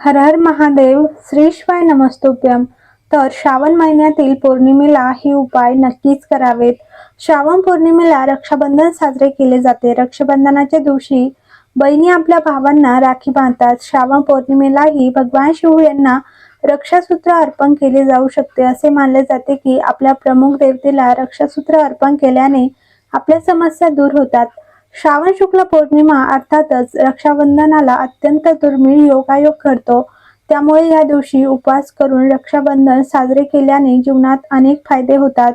हर हर महादेव श्री शिवाय नमस्तुभ्यम तर श्रावण महिन्यातील पौर्णिमेला हे उपाय नक्कीच करावेत. श्रावण पौर्णिमेला रक्षाबंधन साजरे केले जाते. रक्षाबंधनाच्या दिवशी बहिणी आपल्या भावांना राखी बांधतात. श्रावण पौर्णिमेलाही भगवान शिव यांना रक्षासूत्र अर्पण केले जाऊ शकते. असे मानले जाते की आपल्या प्रमुख देवतेला रक्षासूत्र अर्पण केल्याने आपल्या समस्या दूर होतात. श्रावण शुक्ल पौर्णिमा अर्थातच रक्षाबंधनाला अत्यंत दुर्मिळ योगायोग घडतो त्यामुळे या दिवशी उपवास करून रक्षाबंधन साजरे केल्याने जीवनात अनेक फायदे होतात.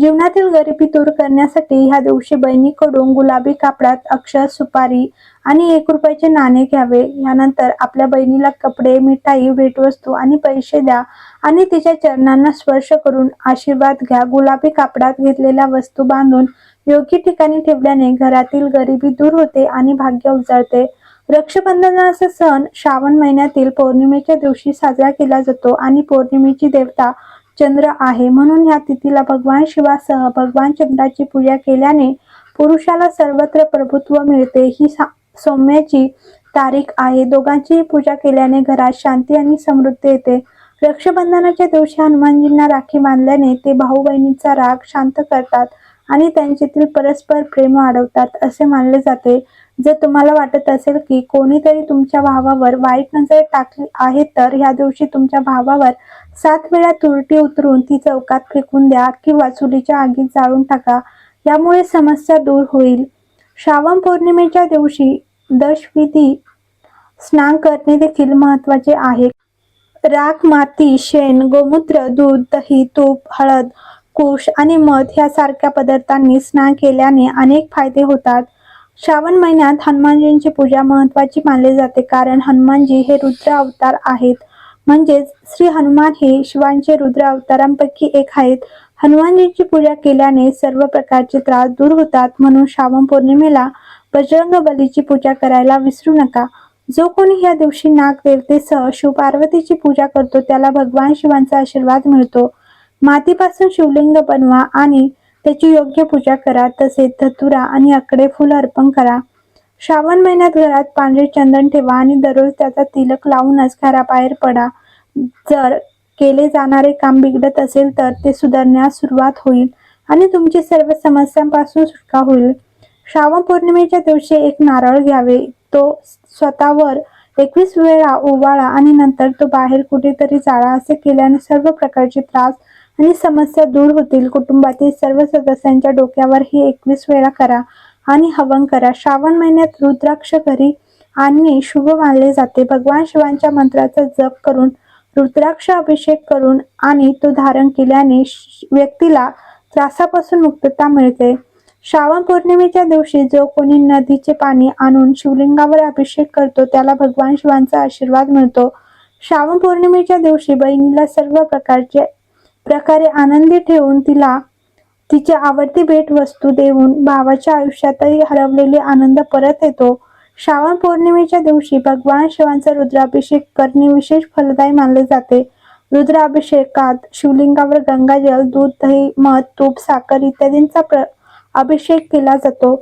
जीवनातील गरिबी दूर करण्यासाठी ह्या दिवशी बहिणीकडून गुलाबी कापडात अक्षर सुपारी आणि एक रुपयाचे नाणे घ्यावे. यानंतर आपल्या बहिणीला कपडे मिठाई भेटवस्तू आणि पैसे द्या आणि तिच्या चरणांना स्पर्श करून आशीर्वाद घ्या. गुलाबी कापडात घेतलेल्या वस्तू बांधून योग्य ठिकाणी ठेवल्याने घरातील गरिबी दूर होते आणि भाग्य उजळते. रक्षाबंधनाचा सण श्रावण महिन्यातील पौर्णिमेच्या दिवशी साजरा केला जातो आणि पौर्णिमेची देवता चंद्र आहे. म्हणून या तिथीला भगवान शिवासह भगवान चंद्राची पूजा केल्याने पुरुषाला सर्वत्र प्रभुत्व मिळते. ही सौम्याची तारीख आहे. दोघांचीही पूजा केल्याने घरात शांती आणि समृद्धी येते. रक्षाबंधनाच्या दिवशी हनुमानजींना राखी बांधल्याने ते भाऊ बहिणीचा राग शांत करतात. आणि त्यांच्यातील परस्पर प्रेम वाढवतात असे मानले जाते. जर तुम्हाला वाटत असेल की कोणीतरी तुमच्या भावावर वाईट नजर टाकली आहे तर ह्या दिवशी तुमच्या भावावर सात वेळा तुरटी उतरून ती चौकात फेकून द्या किंवा चुलीच्या आगीत जाळून टाका. यामुळे समस्या दूर होईल. श्रावण पौर्णिमेच्या दिवशी दशविधी स्नान करणे देखील महत्त्वाचे आहे. राख माती शेण गोमूत्र दूध दही तूप हळद कुश आणि मध यासारख्या पदार्थांनी स्नान केल्याने अनेक फायदे होतात. श्रावण महिन्यात हनुमानजींची पूजा महत्वाची मानली जाते कारण हनुमानजी हे रुद्र अवतार आहेत. म्हणजेच श्री हनुमान हे शिवांचे रुद्र अवतारांपैकी एक आहेत. हनुमानजींची पूजा केल्याने सर्व प्रकारचे त्रास दूर होतात म्हणून श्रावण पौर्णिमेला बजरंग बलीची पूजा करायला विसरू नका. जो कोणी या दिवशी नाग देवतेसह शिवपार्वतीची पूजा करतो त्याला भगवान शिवांचा आशीर्वाद मिळतो. मातीपासून शिवलिंग बनवा आणि त्याची योग्य पूजा करा. तसेच धतुरा आणि आकडे फुल अर्पण करा. श्रावण महिन्यात घरात पांढरे चंदन ठेवा आणि दररोज त्याचा तिलक लावूनच घराबाहेर पडा. जर केले जाणारे काम बिघडत असेल तर ते सुधारण्यास सुरुवात होईल आणि तुमची सर्व समस्यांपासून सुटका होईल. श्रावण पौर्णिमेच्या दिवशी एक नारळ घ्यावे. तो स्वतःवर एकवीस वेळा ओवाळा आणि नंतर तो बाहेर कुठेतरी जाळा. असे केल्याने सर्व प्रकारचे त्रास आणि समस्या दूर होतील कुटुंबातील सर्व सदस्यांच्या डोक्यावर ही एकवीस वेळा करा आणि हवन करा. श्रावण महिन्यात रुद्राक्ष घरी आणणे शुभ मानले जाते. भगवान शिवांच्या मंत्राचा जप करून रुद्राक्ष अभिषेक करून आणि तो धारण केल्याने श- व्यक्तीला त्रासापासून मुक्तता मिळते. श्रावण पौर्णिमेच्या दिवशी जो कोणी नदीचे पाणी आणून शिवलिंगावर अभिषेक करतो त्याला भगवान शिवांचा आशीर्वाद मिळतो. श्रावण पौर्णिमेच्या दिवशी बहिणीला सर्व प्रकारचे प्रकारे आनंदी ठेवून तिला तिची आवडती भेट वस्तू देऊन भावाच्या आयुष्यातही हरवलेले आनंद परत येतो. श्रावण पौर्णिमेच्या दिवशी भगवान शिवांचा रुद्राभिषेक करणे विशेष फलदायी मानले जाते. रुद्राभिषेकात शिवलिंगावर गंगाजल दूध दही मध तूप साखर इत्यादींचा प्र अभिषेक केला जातो.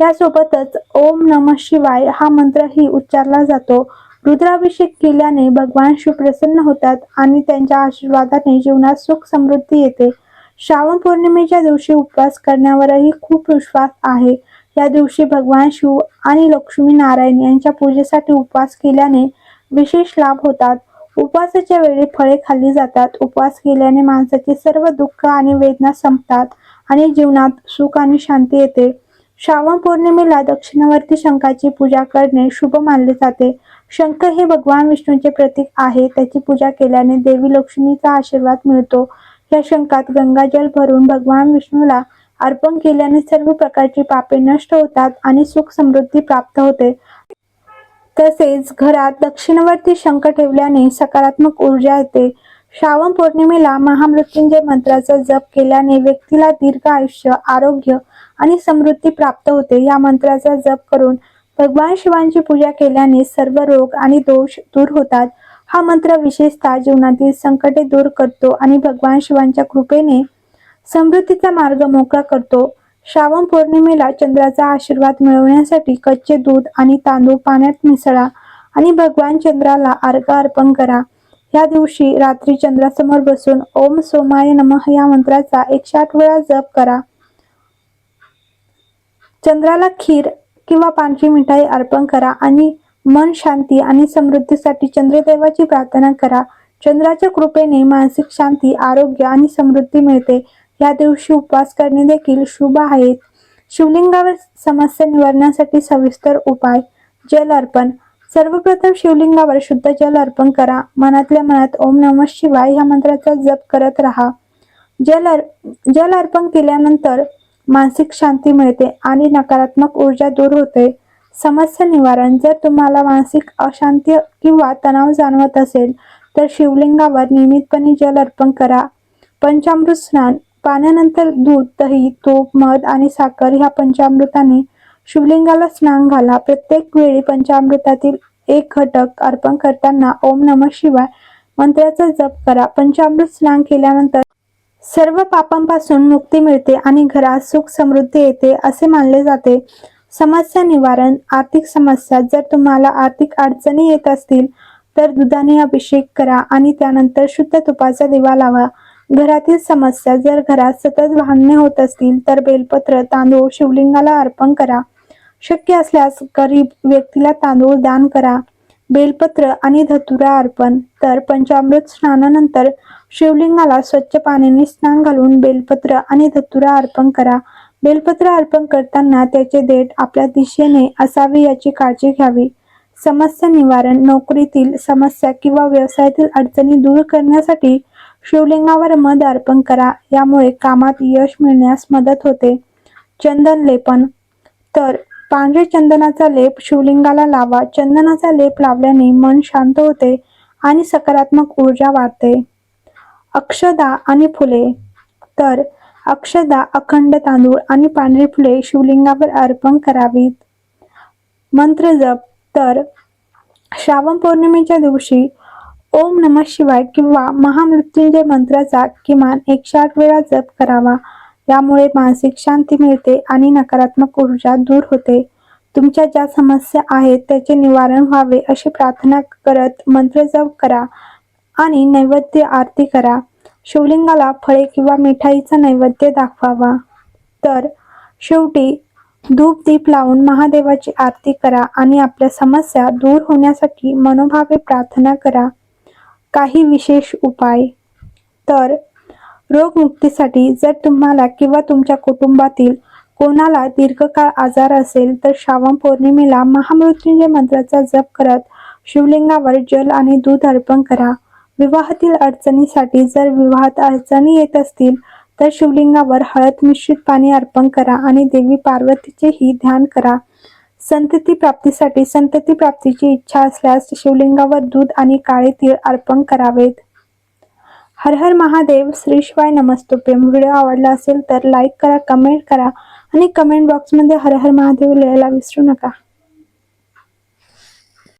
यासोबतच ओम नम शिवाय हा मंत्रही उच्चारला जातो. रुद्राभिषेक केल्याने भगवान शिव प्रसन्न होतात आणि त्यांच्या आशीर्वादाने जीवनात सुख समृद्धी येते. श्रावण पौर्णिमेच्या दिवशी उपवास करण्यावरही खूप विश्वास आहे. या दिवशी भगवान शिव आणि लक्ष्मी नारायण यांच्या पूजेसाठी उपवास केल्याने विशेष लाभ होतात. उपवासाच्या वेळी फळे खाल्ली जातात. उपवास केल्याने माणसाचे सर्व दुःख आणि वेदना संपतात आणि जीवनात सुख आणि शांती येते. श्रावण पौर्णिमेला दक्षिणावर्ती शंखाची पूजा करणे शुभ मानले जाते. शंख हे भगवान विष्णूचे प्रतीक आहे. त्याची पूजा केल्याने देवी लक्ष्मीचा आशीर्वाद मिळतो. या शंखात गंगाजल भरून भगवान विष्णूला अर्पण केल्याने सर्व प्रकारची पापे नष्ट होतात आणि सुख समृद्धी प्राप्त होते. तसेच घरात दक्षिणवर्ती शंख ठेवल्याने सकारात्मक ऊर्जा येते. श्रावण पौर्णिमेला महामृत्युंजय मंत्राचा जप केल्याने व्यक्तीला दीर्घ आयुष्य आरोग्य आणि समृद्धी प्राप्त होते. या मंत्राचा जप करून भगवान शिवांची पूजा केल्याने सर्व रोग आणि दोष दूर होतात. हा मंत्र विशेषतः जीवनातील संकटे दूर करतो आणि भगवान शिवांच्या कृपेने समृद्धीचा मार्ग मोकळा करतो. श्रावण पौर्णिमेला चंद्राचा आशीर्वाद मिळवण्यासाठी कच्चे दूध आणि तांदूळ पाण्यात मिसळा आणि भगवान चंद्राला अर्घ अर्पण करा. या दिवशी रात्री चंद्रासमोर बसून ओम सोमाय नमः या मंत्राचा एकशे आठ वेळा जप करा. चंद्राला खीर किंवा पांढरी मिठाई अर्पण करा आणि मन शांती आणि समृद्धीसाठी चंद्रदेवाची प्रार्थना करा. चंद्राच्या कृपेने मानसिक शांती आरोग्य आणि समृद्धी मिळते. या दिवशी उपवास करणे देखील शुभ आहेत. शिवलिंगावर समस्या निवारण्यासाठी सविस्तर उपाय. जल अर्पण. सर्वप्रथम शिवलिंगावर शुद्ध जल अर्पण करा. मनातल्या मनात ओम नम शिवाय ह्या मंत्राचा जप करत राहा. जल अर्प जल अर्पण केल्यानंतर मानसिक शांती मिळते आणि नकारात्मक ऊर्जा दूर होते. समस्या निवारण जर तुम्हाला मानसिक अशांती किंवा तणाव जाणवत असेल तर शिवलिंगावर नियमितपणे जल अर्पण करा. पंचामृत स्नान पाण्यानंतर दूध दही तूप मध आणि साखर ह्या पंचामृताने शिवलिंगाला स्नान घाला. प्रत्येक वेळी पंचामृतातील एक घटक अर्पण करताना ओम नम शिवाय मंत्राचा जप करा. पंचामृत स्नान केल्यानंतर सर्व पापांपासून मुक्ती मिळते आणि घरात सुख समृद्धी येते असे मानले जाते. समस्या निवारण आर्थिक समस्या जर तुम्हाला आर्थिक अडचणी येत असतील तर दुधाने अभिषेक करा आणि त्यानंतर शुद्ध तुपाचा दिवा लावा. घरातील समस्या जर घरात सतत भांडणे होत असतील तर बेलपत्र तांदूळ शिवलिंगाला अर्पण करा. शक्य असल्यास गरीब व्यक्तीला तांदूळ दान करा. बेलपत्र आणि धतुरा अर्पण. तर पंचामृत स्नानानंतर शिवलिंगाला स्वच्छ पाण्याने स्नान घालून बेलपत्र आणि धतुरा अर्पण करा. बेलपत्र अर्पण करताना त्याचे देठ आपल्या दिशेने असावे याची काळजी घ्यावी. समस्या निवारण नोकरीतील समस्या किंवा व्यवसायातील अडचणी दूर करण्यासाठी शिवलिंगावर मध अर्पण करा. यामुळे कामात यश मिळण्यास मदत होते. चंदन लेपन. तर पांढरे चंदनाचा लेप शिवलिंगाला लावा चंदनाचा लेप लावल्याने मन शांत होते आणि सकारात्मक ऊर्जा वाढते. अक्षदा आणि फुले. तर अक्षदा अखंड तांदूळ आणि पांढरी फुले शिवलिंगावर अर्पण करावीत. मंत्र जप. तर श्रावण पौर्णिमेच्या दिवशी ओम नम शिवाय किंवा महामृत्युंजय मंत्राचा किमान एकशे आठ वेळा जप करावा. यामुळे मानसिक शांती मिळते आणि नकारात्मक ऊर्जा दूर होते. तुमच्या ज्या समस्या आहेत त्याचे निवारण व्हावे अशी प्रार्थना करत मंत्र जप करा आणि नैवेद्य आरती करा. शिवलिंगाला फळे किंवा मिठाईचा नैवेद्य दाखवावा. तर शेवटी धूप दीप लावून महादेवाची आरती करा आणि आपल्या समस्या दूर होण्यासाठी मनोभावे प्रार्थना करा. काही विशेष उपाय. तर रोगमुक्तीसाठी जर तुम्हाला किंवा तुमच्या कुटुंबातील कोणाला दीर्घकाळ आजार असेल तर श्रावण पौर्णिमेला महामृत्युंजय मंत्राचा जप करत शिवलिंगावर जल आणि दूध अर्पण करा. विवाहातील अडचणीसाठी जर विवाहात अडचणी येत असतील तर शिवलिंगावर हळद मिश्रित पाणी अर्पण करा आणि देवी पार्वतीचेही ध्यान करा. संतती प्राप्तीसाठी संतती प्राप्तीची इच्छा असल्यास शिवलिंगावर दूध आणि काळे तीळ अर्पण करावेत. हर हर महादेव श्री शिवाय नमस्तुपे व्हिडिओ आवडला असेल तर लाईक करा कमेंट करा आणि कमेंट बॉक्समध्ये हर हर महादेव लिहायला विसरू नका.